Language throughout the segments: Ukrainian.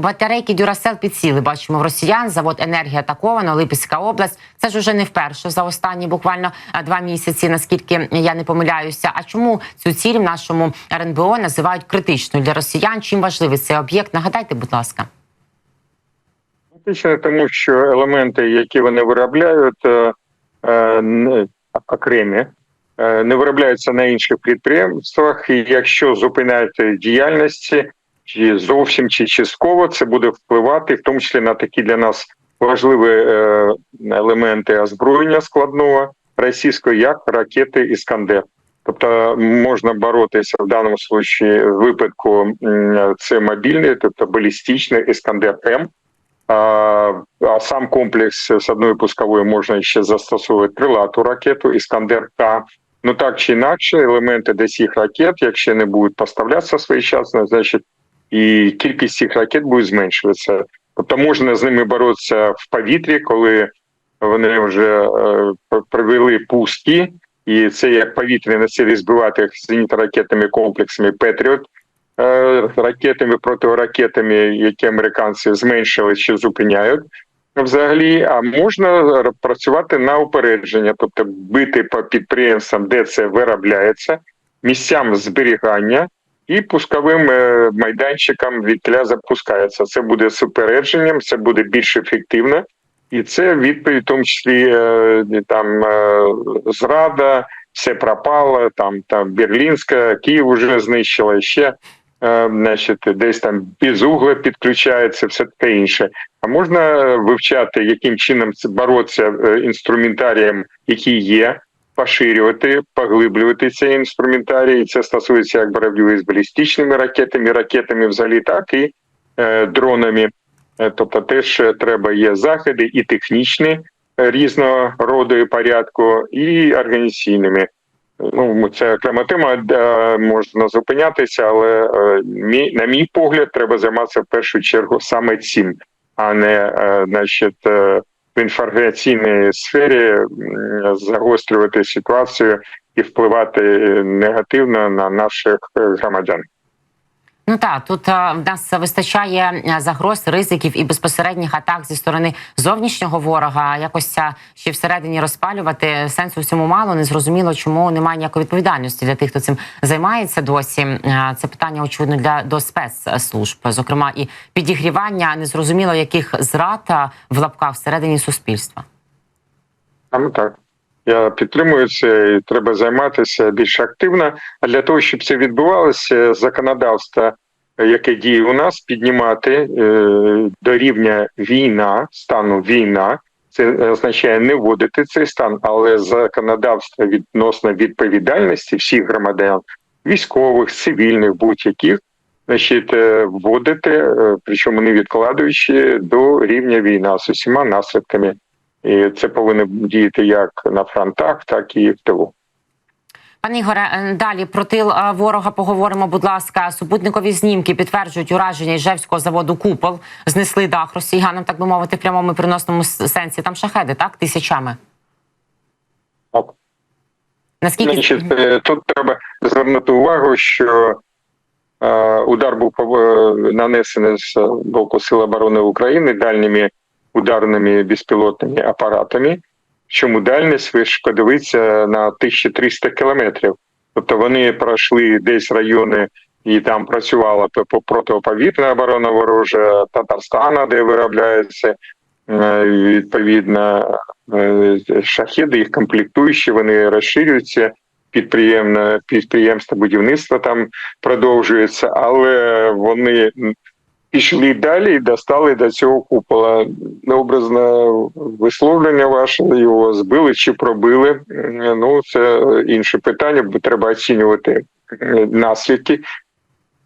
батарейки Дюрасел підсіли. Бачимо в росіян. Завод енергія атаковано, Липецька область. Це ж уже не вперше за останні буквально е, два місяці, наскільки я не помиляюся. А чому цю ціль в нашому РНБО називають критичною для росіян? Чим важливий цей об'єкт? Нагадайте, будь ласка. Фактично, тому що елементи, які вони виробляють, е, е, окремі, не виробляються на інших підприємствах. І якщо зупиняти діяльності, чи зовсім чи частково, це буде впливати, в тому числі на такі для нас важливі е, елементи озброєння складного російського, як ракети Іскандер. Тобто можна боротися в даному случаї випадку це мобільний, тобто балістичний Іскандер М. А, а сам комплекс з одною пусковою можна ще застосовувати крилату ракету Іскандер К. Ну так чи інакше, елементи до цих ракет, якщо не будуть поставлятися своєчасно, значить і кількість цих ракет буде зменшуватися. Тобто можна з ними боротися в повітрі, коли вони вже е, провели пуски, і це як повітряні цілі збивати їх зенітно-ракетними комплексами Петріот, е, ракетами, протиракетами, які американці зменшили чи зупиняють. Взагалі, а можна працювати на упередження, тобто бити по підприємствам, де це виробляється, місцям зберігання і пусковим е, майданчикам відтля запускається. Це буде з упередженням, це буде більш ефективно, і це відповідь, в тому числі е, там е, зрада, все пропало. Там там Берлінська, Київ вже знищила ще. Значить, десь там безугла підключається, все таке інше. А можна вивчати, яким чином боротися інструментарієм, який є, поширювати, поглиблювати цей інструментарій. І Це стосується як боротьби з балістичними ракетами, ракетами взагалі, так і е, дронами. Е, Тобто, теж треба є заходи і технічні е, різного роду і порядку, і організаційними. Ну, це окрема тема, де можна зупинятися, але е, на мій погляд, треба займатися в першу чергу саме цим, а не е, значить, е, в інформаційній сфері загострювати ситуацію і впливати негативно на наших е, громадян. Ну так, тут е, в нас вистачає е, загроз, ризиків і безпосередніх атак зі сторони зовнішнього ворога. Якось це ще всередині розпалювати сенсу в цьому мало. Не зрозуміло, чому немає ніякої відповідальності для тих, хто цим займається досі. Е, Це питання очевидно для до спецслужб, зокрема і підігрівання незрозуміло яких зрад в лапках всередині суспільства. Саме так. Я підтримую це, і треба займатися більш активно. А для того, щоб це відбувалося, законодавство, яке діє у нас, піднімати е, до рівня війна, стану війна. Це означає не вводити цей стан, але законодавство відносно відповідальності всіх громадян, військових, цивільних, будь-яких, значить, е, вводити, е, причому не відкладаючи до рівня війна з усіма наслідками. І це повинно діяти як на фронтах, так і в тилу. Пане Ігоре, е, далі про тил е, ворога поговоримо. Будь ласка, супутникові знімки підтверджують ураження Іжевського заводу Купол. Знесли дах росіянам, так би мовити, в прямому і переносному сенсі. Там шахеди, так тисячами. Так. Наскільки Значить, е, тут треба звернути увагу, що е, удар був нанесений з боку Сил оборони України дальніми ударними безпілотними апаратами. Чому дальність ви ж подивіться на 1300 кілометрів. Тобто вони пройшли десь райони, і там працювала протиповітряна оборона ворожа Татарстана, де виробляється е, відповідно е, шахеди, їх комплектуючі, вони розширюються. Підприємне підприємство будівництва там продовжується, але вони пішли далі і достали до цього купола. Образне висловлення ваше його збили чи пробили. Ну це інше питання, бо треба оцінювати е, наслідки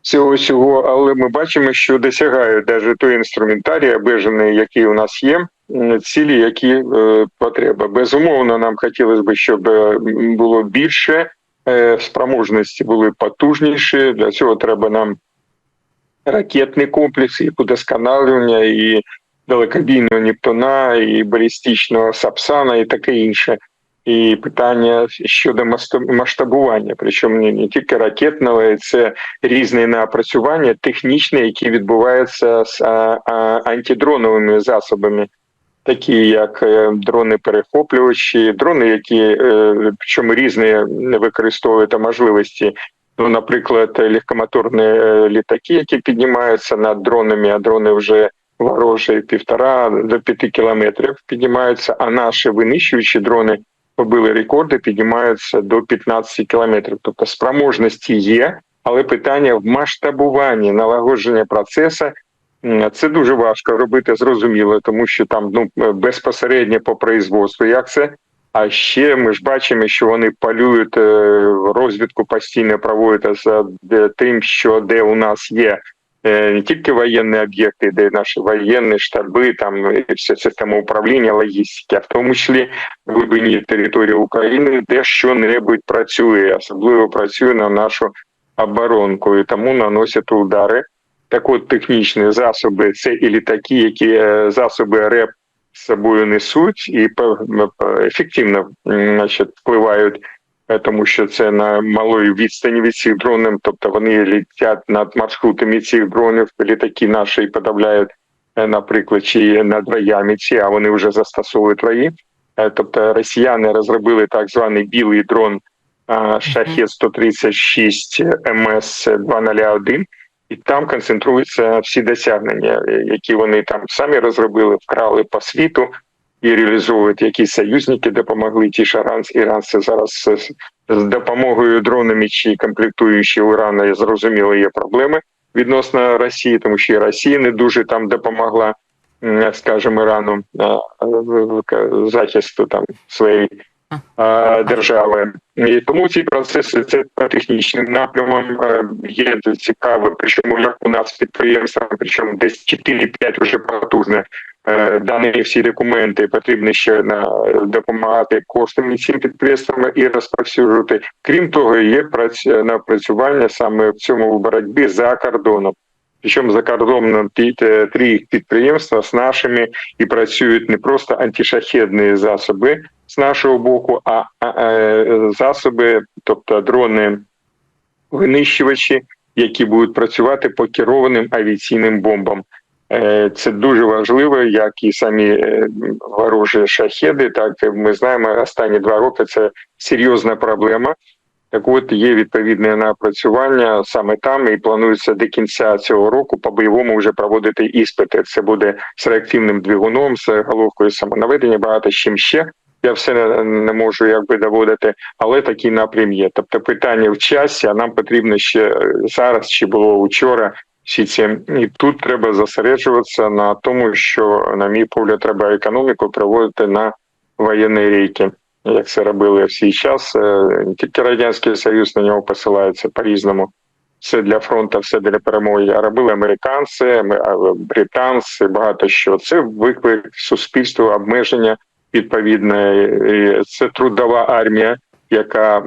цього всього. Але ми бачимо, що досягають навіть той інструментарій, обмежений, який у нас є. Цілі, які е, потреба. Безумовно, нам хотілося б, щоб е, було більше е, спроможності були потужніші. Для цього треба нам ракетний комплекс, і удосконалювання, і далекобійного Нептуна, і балістичного Сапсана, і таке інше. і питання щодо масштаб- масштабування, причому не, тільки ракетного, це різні напрацювання технічні, які відбуваються з а, а, антидроновими засобами, такі як е, дрони які причому різні використовують можливості. Ну, наприклад, легкомоторні е, літаки, які піднімаються над дронами, а дрони вже ворожі півтора до п'яти кілометрів піднімаються, а наші винищуючі дрони побили рекорди, піднімаються до 15 кілометрів. Тобто спроможності є, але питання в масштабуванні налагодження процесу це дуже важко робити зрозуміло, тому що там ну безпосередньо по производству, як це. А ще ми ж бачимо, що вони полюють е, розвідку постійно проводять за тим, що де у нас є е, не тільки воєнні об'єкти, де наші воєнні штаби, там і вся система управління, логістики, а в тому числі в глибині території України, де що-небудь працює, особливо працює на нашу оборонку, і тому наносять удари. Так от технічні засоби це і літаки, які е, засоби РЕП з собою несуть і пе- ефективно значить, впливають, е, тому що це на малої відстані від цих дронів, тобто вони літять над маршрутами цих дронів, літаки наші подавляють, е, наприклад, чи над роями ці, а вони вже застосовують рої. Е, Тобто росіяни розробили так званий білий дрон Шахет 136 МС 201, і там концентруються всі досягнення, е, які вони там самі розробили, вкрали по світу і реалізовують, які союзники допомогли. Ті ж іранці, зараз з, допомогою дронами чи комплектуючи Ірану, я зрозуміло, є проблеми відносно Росії, тому що і Росія не дуже там допомогла, скажімо, Ірану захисту там своєї держави. І тому ці процеси це технічним напрямам е, є цікаво. Причому як у нас підприємства, причому десь 4-5 вже потужне. е, Дані всі документи потрібно ще на допомагати коштами цим підприємствам і розповсюджувати. Крім того, є праці- напрацювання саме в цьому боротьбі за кордоном. Причому за кордоном три підприємства з нашими і працюють не просто антишахедні засоби з нашого боку, а, е, засоби, тобто дрони винищувачі, які будуть працювати по керованим авіаційним бомбам. Е, Це дуже важливо, як і самі е, ворожі шахеди. Так ми знаємо, останні два роки це серйозна проблема. Так от є відповідне напрацювання саме там, і планується до кінця цього року по бойовому вже проводити іспити. Це буде з реактивним двигуном, з головкою самонаведення, багато з чим ще. Я все не, не можу якби доводити, але такий напрям є. Тобто питання в часі, а нам потрібно ще е, зараз, чи було вчора. Всі ці і тут треба зосереджуватися на тому, що, на мій погляд, треба економіку приводити на воєнні рейки як це робили в свій час. Е, тільки радянський союз на нього посилається по різному. Все для фронту, все для перемоги. А робили американці, британці, багато що. Це виклик суспільству, обмеження відповідне. І Це трудова армія, яка е,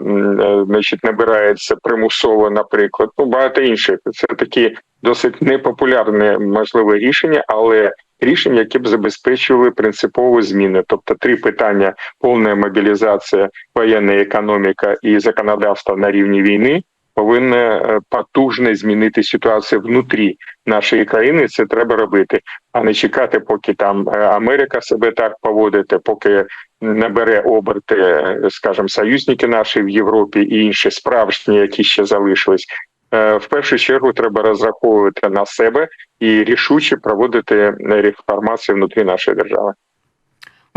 значить набирається примусово, наприклад. Ну багато інших. Це такі досить непопулярне можливе рішення, але рішення, які б забезпечували принципові зміни. Тобто три питання: повна мобілізація, воєнна економіка і законодавство на рівні війни. Повинна е, потужно змінити ситуацію внутрі нашої країни. Це треба робити, а не чекати, поки там е, Америка себе так поводить, поки набере оберти, е, скажімо, союзники наші в Європі і інші справжні, які ще залишились. Е, В першу чергу треба розраховувати на себе і рішуче проводити реформацію внутрі нашої держави.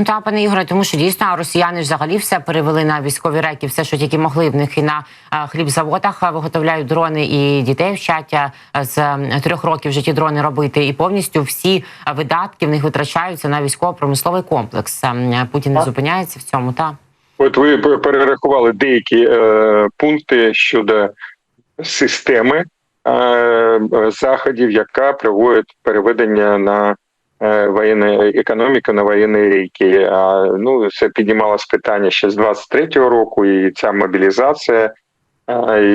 Ну та пане Ігоре, тому що дійсно росіяни ж взагалі все перевели на військові реки, все, що тільки могли в них і на е, хлібзаводах е, виготовляють дрони, і дітей вчать е, з трьох років вже ті дрони робити. І повністю всі видатки в них витрачаються на військово-промисловий комплекс. Е, Путін не зупиняється в цьому. Та От ви перерахували деякі е, пункти щодо системи е, заходів, яка приводить переведення на е, воєнну економіку, на воєнні рейки. А ну це піднімалось питання ще з 23-го року, і ця мобілізація,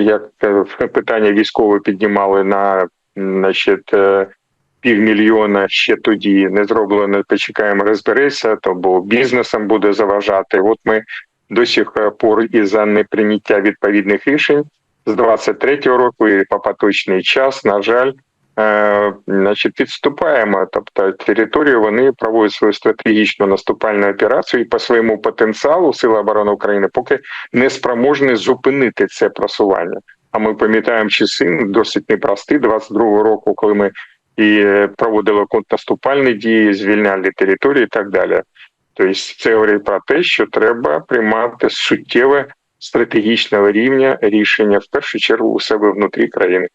як е, питання військове піднімали на значить, е, півмільйона ще тоді не зроблено. Почекаємо, розбереться, то бо бізнесом буде заважати. От ми до сих пор із за неприйняття відповідних рішень з 23-го року і по поточний час, на жаль, значить, відступаємо. Тобто територію вони проводять свою стратегічну наступальну операцію і по своєму потенціалу Сили оборони України поки не спроможні зупинити це просування. А ми пам'ятаємо часи досить непрості 22-го року, коли ми і е, проводили контрнаступальні дії, звільняли території і так далі. Тобто це говорить про те, що треба приймати суттєве стратегічного рівня рішення в першу чергу у себе внутрі країни.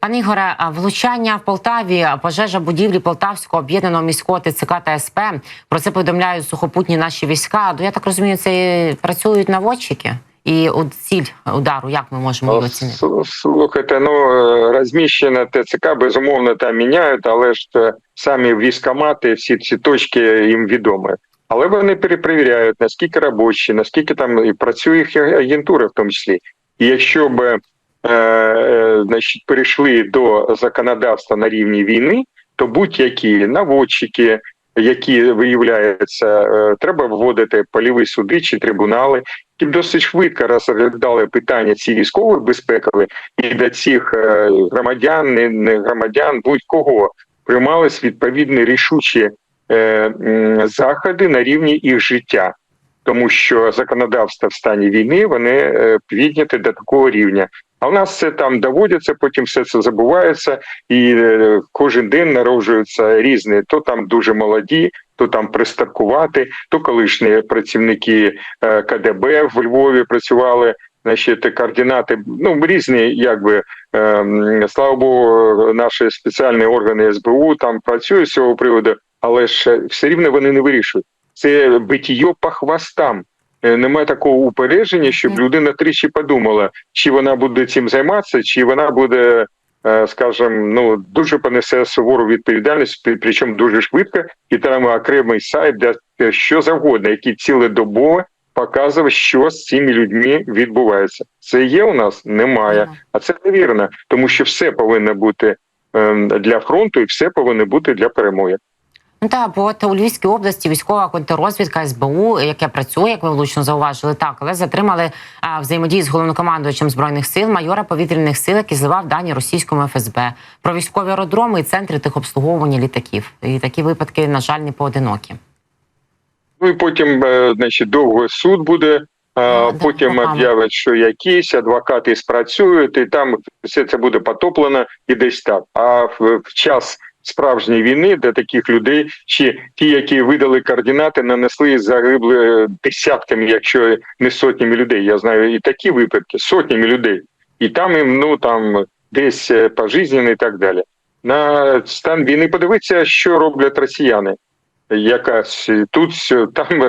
Пане Ігоре, влучання в Полтаві, пожежа будівлі Полтавського об'єднаного міського ТЦК та СП. Про це повідомляють сухопутні наші війська. Ну я так розумію, це працюють наводчики. І от ціль удару, як ми можемо її оцінити? Слухайте, ну е, розміщення ТЦК безумовно там міняють, але ж е, самі військомати, всі ці точки їм відомі. Але вони перепровіряють, наскільки робочі, наскільки там і працює їх агентура, в тому числі. І якщо б е, е, значить, перейшли до законодавства на рівні війни, то будь-які наводчики, які виявляються, е, треба вводити польові суди чи трибунали, які досить швидко розглядали питання ці військової безпекові, і до цих громадян, не, громадян, будь-кого приймались відповідні рішучі заходи на рівні їх життя. Тому що законодавство в стані війни вони підняті до такого рівня. А в нас це там доводиться, потім все це забувається, і е, кожен день народжуються різні, то там дуже молоді, то там пристаркувати, то колишні працівники е, КДБ в Львові працювали. Значить, координати ну різні, якби ем, слава Богу, наші спеціальні органи СБУ там працюють з цього приводу, але ж все рівно вони не вирішують. Це битіє по хвостам. Е, Немає такого упередження, щоб людина тричі подумала, чи вона буде цим займатися, чи вона буде, е, скажімо, ну дуже понесе сувору відповідальність, причому дуже швидко, і там окремий сайт, де що завгодно, який цілодобово показує, що з цими людьми відбувається. Це є у нас? Немає. А це невірно, тому що все повинно бути ем, для фронту, і все повинно бути для перемоги. Ну так, бо от у Львівській області військова контррозвідка СБУ, яке працює, як ви влучно зауважили, так, але затримали а, взаємодії з головнокомандувачем збройних сил майора повітряних сил, який зливав дані російському ФСБ про військові аеродроми і центри техобслуговування літаків. І такі випадки, на жаль, не поодинокі. Ну і потім, е, значить, довго суд буде. а Ну, Потім об'явять, що якісь адвокати спрацюють, і там все це буде потоплено і десь так. А в, в час справжньої війни, де таких людей, чи ті, які видали координати, нанесли загибли десятками, якщо не сотнями людей. Я знаю і такі випадки, сотнями людей. І там їм ну там десь е, пожизненно і так далі. На стан війни подивитися, що роблять росіяни якась тут там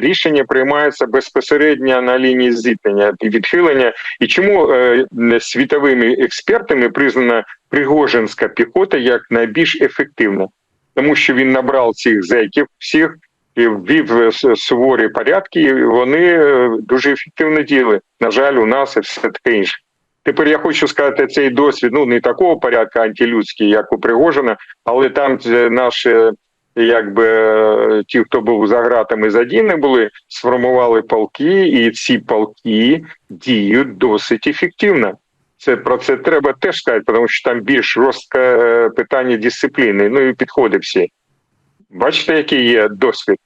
рішення приймається безпосередньо на лінії зіткнення і відхилення. І чому е, світовими експертами признана Пригожинська піхота як найбільш ефективна? Тому що він набрав цих зеків всіх і ввів е, суворі порядки, і вони е, дуже ефективно діяли. На жаль, у нас і все таке інше. Тепер я хочу сказати, цей досвід ну не такого порядку антилюдський, як у Пригожина, але там е, наші якби е, ті, хто був за ґратами задіяні були, сформували полки, і ці полки діють досить ефективно. Це про це треба теж сказати, тому що там більш жорстке е, питання дисципліни. Ну і підходи всі. Бачите, який є досвід.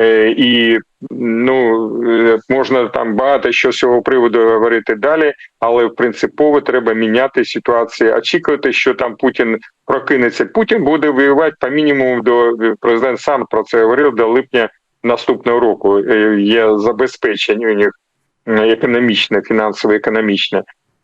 Е, І ну е, можна там багато що з цього приводу говорити далі, але принципово треба міняти ситуацію. Очікувати, що там Путін прокинеться. Путін буде воювати по мінімуму до президент сам про це говорив до липня наступного року. Е, Є забезпечення у них економічне, фінансово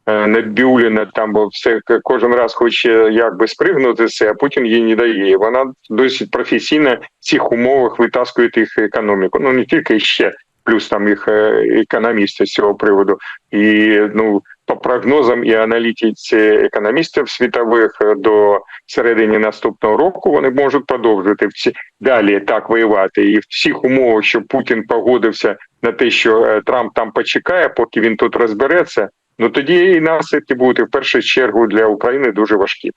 Е, там бо все кожен раз хоче якби спригнути це, а Путін їй не дає. Вона досить професійно в цих умовах витаскує їх економіку. Ну не тільки ще, плюс там їх е, економісти з цього приводу. І ну по прогнозам і аналітиці економістів світових е, до середини наступного року вони можуть продовжувати в ці далі так воювати. І в всіх умовах, що Путін погодився на те, що Трамп там почекає, поки він тут розбереться. Ну тоді і наслідки будуть в першу чергу для України дуже важкі.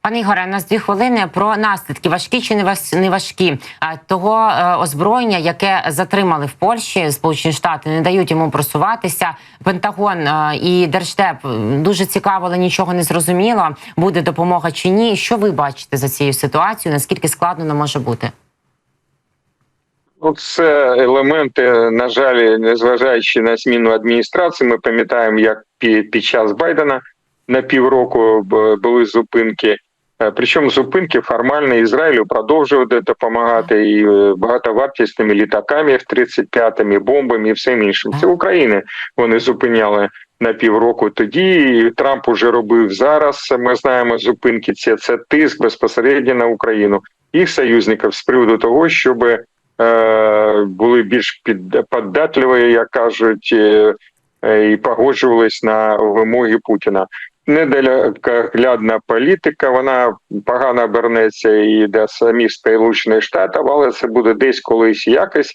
Пане Ігоре, у нас дві хвилини про наслідки важкі чи не важ- не важкі того е, озброєння, яке затримали в Польщі. Сполучені Штати не дають йому просуватися. Пентагон е, і Держдеп дуже цікаво, але нічого не зрозуміло. Буде допомога чи ні. Що ви бачите за цією ситуацією? Наскільки складно вона може бути? Ну, це елементи, на жаль, незважаючи на зміну адміністрації, ми пам'ятаємо, як під час Байдена на півроку були зупинки. Е, Причому зупинки формально Ізраїлю продовжували допомагати і е, багатовартісними літаками F-35, бомбами і всім іншим. Це України вони зупиняли на півроку тоді. і Трамп уже робив зараз. Ми знаємо зупинки. Це, це тиск безпосередньо на Україну їх союзників з приводу того, щоб е, були більш під податливі, як кажуть, е, е, і погоджувались на вимоги Путіна. Недалекоглядна політика, вона погано обернеться і до самих Сполучених Штатів, але це буде десь колись якось.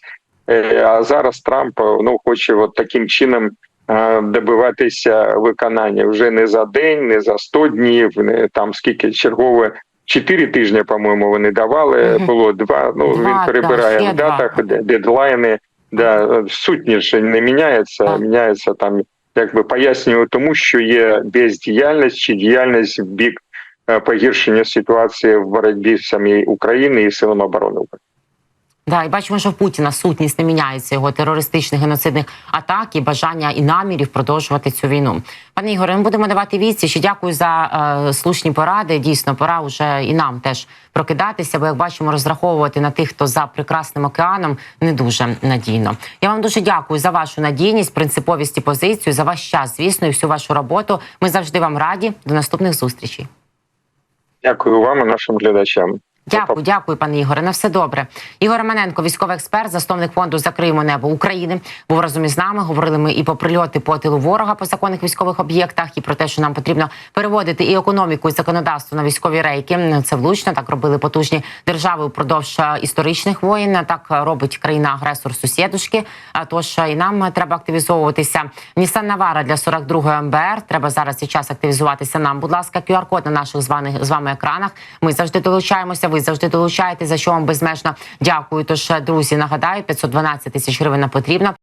Е, А зараз Трамп ну хоче от таким чином е, добиватися виконання вже не за день, не за 100 днів, не там скільки чергове. Чотири тижні, по-моєму, вони давали. Було два. Ну Два, він перебирає да, в датах, два. де- дедлайни. Да, сутність не міняється, міняється там, якби пояснюю тому, що є бездіяльність чи діяльність в бік е, погіршення ситуації в боротьбі самій України і силами оборони України. Да, і бачимо, що в Путіна сутність не міняється його терористичних геноцидних атак і бажання і намірів продовжувати цю війну. Пане Ігоре, ми будемо давати відсіч. І Дякую за е, слушні поради. Дійсно, пора вже і нам теж прокидатися, бо як бачимо, розраховувати на тих, хто за прекрасним океаном, не дуже надійно. Я вам дуже дякую за вашу надійність, принциповість і позицію, за ваш час, звісно, і всю вашу роботу. Ми завжди вам раді. До наступних зустрічей. Дякую вам і нашим глядачам. Дякую, дякую, пане Ігоре. На все добре. Ігор Романенко, військовий експерт, засновник фонду Закриємо небо України. Був разом із нами. Говорили ми і про прильоти по тилу ворога по законних військових об'єктах, і про те, що нам потрібно переводити і економіку, і законодавство на військові рейки. Це влучно. Так робили потужні держави упродовж е, історичних воєн. Так робить країна-агресор сусідушки. А тож е, і нам треба активізовуватися. Нісан Навара для 42-ї МБР. Треба зараз і час активізуватися нам. Будь ласка, QR-код на наших з вами з вами екранах. Ми завжди долучаємося. Ви завжди долучаєте, за що вам безмежно дякую. Тож, друзі, нагадаю, 512 тисяч гривень потрібно.